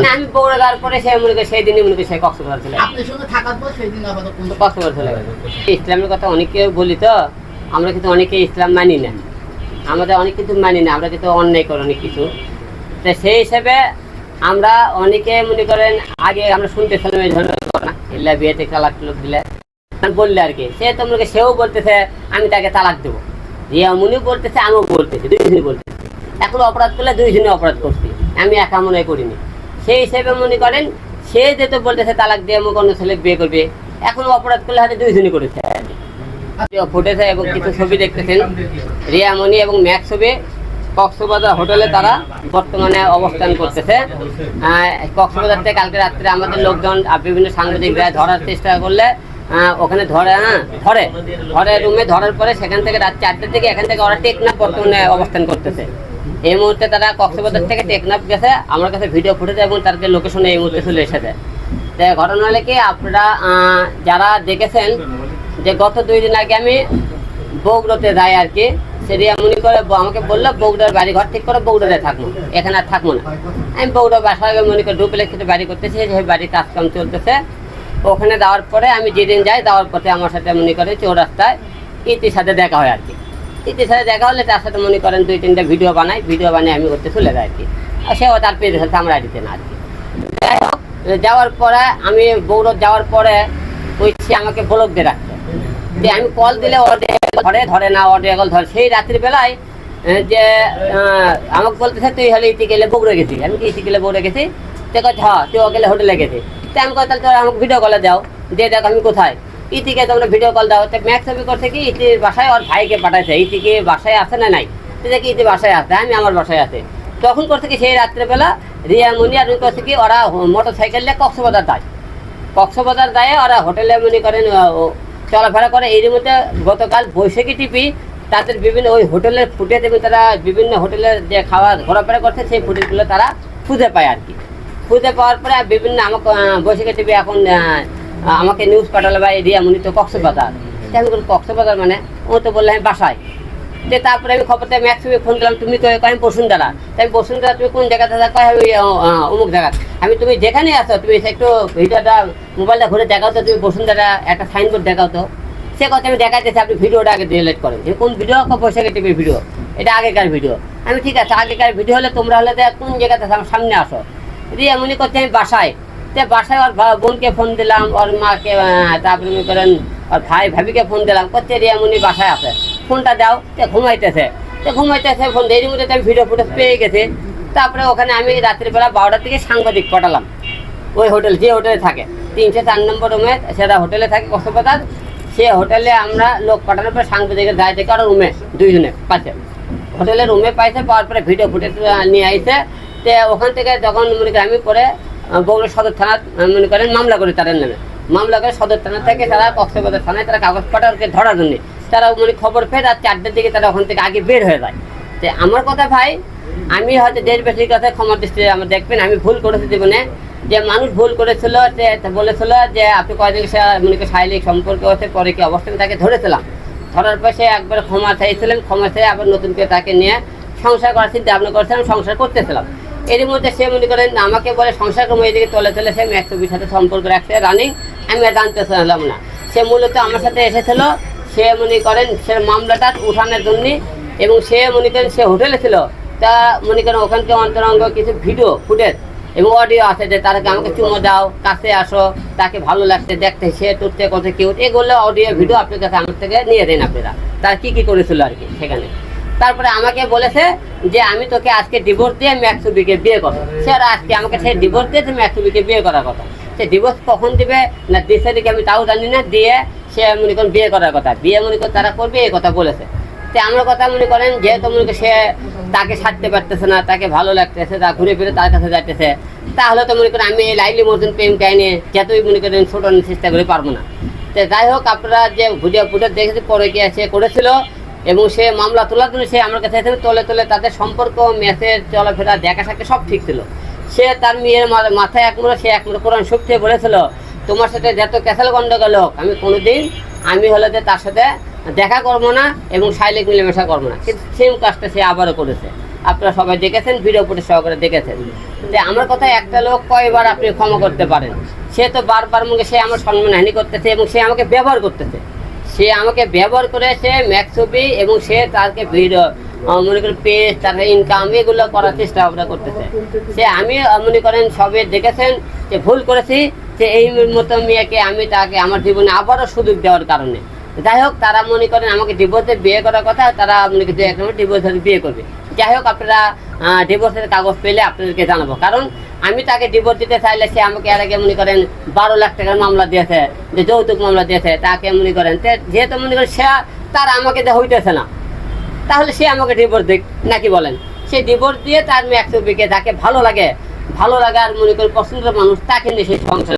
না আমি যাওয়ার পরে সে মনে করি সেই দিনই মনে করি সে কক্সবাজার চলে গেছে। আপনার থাকার পর সেই দিন আপাতত কক্সবাজার চলে গেছে। ইসলামের কথা অনেকে বলি তো আমরা কিন্তু অনেকে ইসলাম মানি না। আমাদের অনেক কিছু মানি না আমরা কিন্তু অন্যায় করি অনেক কিছু। তো সেই হিসেবে আমরা অনেকে মনে করেন আগে আমরা শুনতে শুনতেছিলাম এই ধরনের ঘটনা ইল্লা বিয়েতে তালাক টুলাক দিলে। বললে আর কি সে তো মনে সেও বলতেছে আমি তাকে তালাক দেবো। রিয়া মুনি বলতেছে আমিও বলতেছি দুইজনই বলতেছে। এখন অপরাধ করলে দুইজনে অপরাধ করছি। আমি একা মনে করিনি। সেই হিসেবে মনে করেন, সে যেহেতু বলতেছে তালাক দিয়ে মুখ অন্য ছেলে বিয়ে করবে, এখন অপরাধ করলে হয়তো দুইজনই করেছে। ফুটেছে এবং কিছু ছবি দেখতেছেন, রিয়ামণি এবং ম্যাক্স ছবি, কক্সবাজার হোটেলে তারা বর্তমানে অবস্থান করতেছে। কক্সবাজার থেকে কালকে রাত্রে আমাদের লোকজন বিভিন্ন সাংবাদিকরা ধরার চেষ্টা করলে ওখানে ধরে হ্যাঁ ধরে। ধরে রুমে ধরার পরে সেখান থেকে রাত চারটে থেকে এখান থেকে ওরা টেকনাফ বর্তমানে অবস্থান করতেছে। এই মুহূর্তে তারা কক্সবাজার থেকে টেকনাফ গেছে, আমার কাছে ভিডিও ফুটেছে এবং তাদের লোকেশনে এই মুহূর্তে চলে এসেছে। তো ঘটনা হলে কি আপনারা যারা দেখেছেন যে গত দুই দিন আগে আমি বগুড়াতে যাই আর কি সেরিয়া মনে করে আমাকে বলল, বগুড়ার বাড়ি ঘর ঠিক করে, বগুড়াতে থাকব, এখানে আর থাকব না। আমি বগুড়া বাসায় মনে করি ডুপ্লেক্সে বাড়ি করতেছি সেই বাড়ির কাজকাম চলতেছে। ওখানে যাওয়ার পরে আমি যেদিন যাই, যাওয়ার পথে আমার সাথে মনে করে চৌরাস্তায় ইতির সাথে দেখা হয় আর কি। ইতির সাথে দেখা হলে তার সাথে মনে করেন দুই তিনটা ভিডিও বানাই ভিডিও বানিয়ে আমি করতে চলে যাই আর কি। আর সেও তার পেজের সাথে আমরা দিতে না আর কি। যাই হোক, যাওয়ার পরে আমি বৌরব যাওয়ার পরে ওই সে আমাকে ব্লক দিয়ে রাখছে যে আমি কল দিলে অডিও ধরে ধরে না অডিও কল ধরে। সেই রাত্রি বেলায় যে আমাকে বলতেছে তুই হলে ইতি গেলে বগুড়ে গেছি আমি কি ইতি গেলে বগুড়ে গেছি? তো হ্যাঁ তুই ও গেলে হোটেলে গেছি তো আমি কথা তাহলে আমাকে ভিডিও কলে দাও। দিয়ে দেখো আমি কোথায়। ইতিকে তোমরা ভিডিও কল দাও। তো ছবি করছে কি ইতির বাসায় ওর ভাইকে পাঠাইছে। ইতিকে বাসায় আছে না নাই? দেখি ইতি বাসায় আছে, আমি আমার বাসায় আছে। তখন করছে কি সেই রাত্রেবেলা রিয়া মুনি আর করছে কি ওরা মোটর সাইকেল নিয়ে কক্সবাজার যায়। কক্সবাজার যায়, ওরা হোটেলে মনে করেন চলাফেরা করে। এর মধ্যে গতকাল বৈশাখী টিপি তাদের বিভিন্ন ওই হোটেলের ফুটে এবং তারা বিভিন্ন হোটেলের যে খাওয়া, ঘোরাফেরা করছে, সেই ফুটেজগুলো তারা খুঁজে পায় আর কি। খুঁজে পাওয়ার পরে বিভিন্ন আমাকে বৈশাখী টিপি এখন আমাকে নিউজ পাঠালো বা এরিয়া মুনি তো কক্সবাজার। আমি বলি, কক্সবাজার মানে? ও তো বললে আমি বাসায়। যে তারপরে আমি খবরটা ম্যাক্সিমে ফোন করলাম তুমি কয়ে আমি বসুন্ধরা। তাই বসুন্ধরা তুমি কোন জায়গাতে কয় আমি অমুক জায়গা। আমি তুমি যেখানে আছো তুমি একটু ভিডিওটা মোবাইলটা ঘুরে দেখাও তো তুমি বসুন্ধরা একটা সাইনবোর্ড দেখাও তো। সে কথা আমি দেখাইতেছি আপনি ভিডিওটা আগে ডিলিট করেন। যে কোন ভিডিও বৈশাখী টিভির ভিডিও এটা আগেকার ভিডিও আমি ঠিক আছে আগেকার ভিডিও হলে তোমরা হলে কোন জায়গাতে? আমার সামনে আসো। দিয়ে এমনি করছে আমি বাসায়। তে বাসায় ওর বোনকে ফোন দিলাম, ওর মাকে তারপরে মনে করেন ওর ভাই, ভাবিকে ফোন দিলাম করছে রিয়ামনি বাসায় আছে। ফোনটা দাও, তে ঘুমাইতেছে। তে ঘুমাইতেছে, ফোন দেরি মধ্যে আমি ভিডিও ফুটেজ পেয়ে গেছি। তারপরে ওখানে আমি রাত্রিবেলা বারোটার থেকে সাংবাদিক পাঠালাম। ওই হোটেল, যে হোটেলে থাকে। তিনশো চার নম্বর রুমে সেটা হোটেলে থাকে কক্সবাজার। সে হোটেলে আমরা লোক পাঠানোর পরে সাংবাদিকের গায়ে থেকে আরও রুমে দুইজনে পাইছে। হোটেলের রুমে পাইছে, পাওয়ার পরে ভিডিও ফুটেজ নিয়ে আইছে। তো ওখান থেকে যখন মনে আমি পরে বগুড়া সদর থানা মনে করেন মামলা করে তাদের নামে। মামলা করে সদর থানা থেকে তারা কক্সবাজার থানায় তারা কাগজ পাঠারকে ধরার জন্য তারা মানে খবর পেয়ে রাত চারটের দিকে তারা ওখান থেকে আগে বের হয়ে যায়। তো আমার কথা ভাই, আমি হয়তো দেশ বেশির কথা ক্ষমা দৃষ্টি আমার দেখবেন, আমি ভুল করেছি জীবনে। যে মানুষ ভুল করেছিল, যে বলেছিল, যে আপনি কয়দিন সে, মনে করি শারীরিক সম্পর্ক হচ্ছে, পরে কি অবস্থান তাকে ধরেছিলাম। ধরার পর সে একবার ক্ষমা চাইছিলেন, ক্ষমা চেয়ে আবার নতুন করে তাকে নিয়ে সংসার করার চিন্তা ভাবনা করছিলাম, সংসার করতেছিলাম। এর মধ্যে সে মনে করেন, আমাকে বলে সংসার কমে এদিকে তলে তলে সে একশো সাথে সম্পর্ক রাখছে, রানিং, আমি আর জানতে চাইলাম না। সে মূলত আমার সাথে এসেছিল, সে মনে করেন, সে মামলাটা উঠানোর জন্য, এবং সে মনে করেন সে হোটেলে ছিল। তা মনে করেন ওখানকে অন্তরঙ্গ কিছু ভিডিও, ফুটেজ এবং অডিও আছে যে তাদেরকে আমাকে চুমো দাও, কাছে আসো, তাকে ভালো লাগছে, দেখতে সে টুটতে কত কেউ এগুলো অডিও, ভিডিও আপনার কাছে আমার থেকে নিয়ে দেন আপনারা। তার কি কি করেছিল আর কি সেখানে? তারপরে আমাকে বলেছে যে আমি তোকে আজকে ডিভোর্স দিয়ে ম্যাক্সুবিকে বিয়ে করো আর আজকে আমাকে সে ডিভোর্স দিয়ে তুমি ম্যাক্সুবিকে বিয়ে করার কথা। সে ডিভোর্স কখন দিবে না দিছে নাকি আমি তাও জানি না, দিয়ে সে মনে করেন বিয়ে করার কথা। বিয়ে মনে করেন তারা করবে, এই কথা বলেছে। তো আমার কথা মনে করেন যেহেতু মনে করেন সে তাকে ছাড়তে পারতেছে না, তাকে ভালো লাগতেছে, তা ঘুরে ফিরে তার কাছে যাইতেছে, তাহলে তো মনে করেন আমি এই লাইলি মতন প্রেম কাহিনী যতই মনে করেন ছোটানোর চেষ্টা করে পারব না। তো যাই হোক, আপনারা যে ভিডিও ফুটেজ দেখেছি, পরে কি আছে, করেছিল এবং সে মামলা তোলার জন্য সে আমার কাছে তলে তলে তাদের সম্পর্ক, মেসেজ, চলাফেরা, দেখা সাক্ষী সব ঠিক ছিল। সে তার মেয়ের মাথায় একমুড়ো সে একমুড়ো কোরআন শক্তি বলেছিল, তোমার সাথে যত ক্যাসেল গন্ডগোল হোক, আমি কোনোদিন, আমি হলে যে তার সাথে দেখা করব না এবং শারীরিক মিলেমেশা করব না। কিন্তু সেম কাজটা সে আবারও করেছে। আপনারা সবাই দেখেছেন ভিডিও ফুটে সহকারে দেখেছেন। যে আমার কথা একটা লোক কয়বার আপনি ক্ষমা করতে পারেন? সে তো বারবার মুখে, সে আমার সম্মানহানি করতেছে এবং সে আমাকে ব্যবহার করতেছে। সে আমাকে ব্যবহার করে সে এবং সে তাকে আহ, মনে করেন পেজ তারপরে ইনকাম এগুলো করার চেষ্টা ভাবনা করতেছে। সে আমি মনে করেন সবে দেখেছেন যে ভুল করেছি যে এই মতো মেয়েকে আমি তাকে আমার জীবনে আবারও সুযোগ দেওয়ার কারণে। যাই হোক তারা মনে করেন আমাকে ডিভোর্সে বিয়ে করার কথা তারা মনে করেন ডিভোর্সে বিয়ে করবে। যাই হোক আপনারা ডিভোর্সের কাগজ পেলে আপনাদেরকে জানাব। কারণ আমি তাকে ডিভোর্স দিতে চাইলে সে আমাকে আর আগে মনে করেন বারো লাখ টাকার মামলা দিয়েছে, যে যৌতুক মামলা দিয়েছে, তাকে মনে করেন। যেহেতু মনে করেন সে তার আমাকে হইতেছে না, তাহলে সে আমাকে ডিভোর্স দিক, নাকি বলেন? সে ডিভোর্স দিয়ে তার মেয়ে একশো বিকে যাকে ভালো লাগে, ভালো লাগার মনে করি পছন্দের মানুষ, তাকে নিয়ে সে সংসার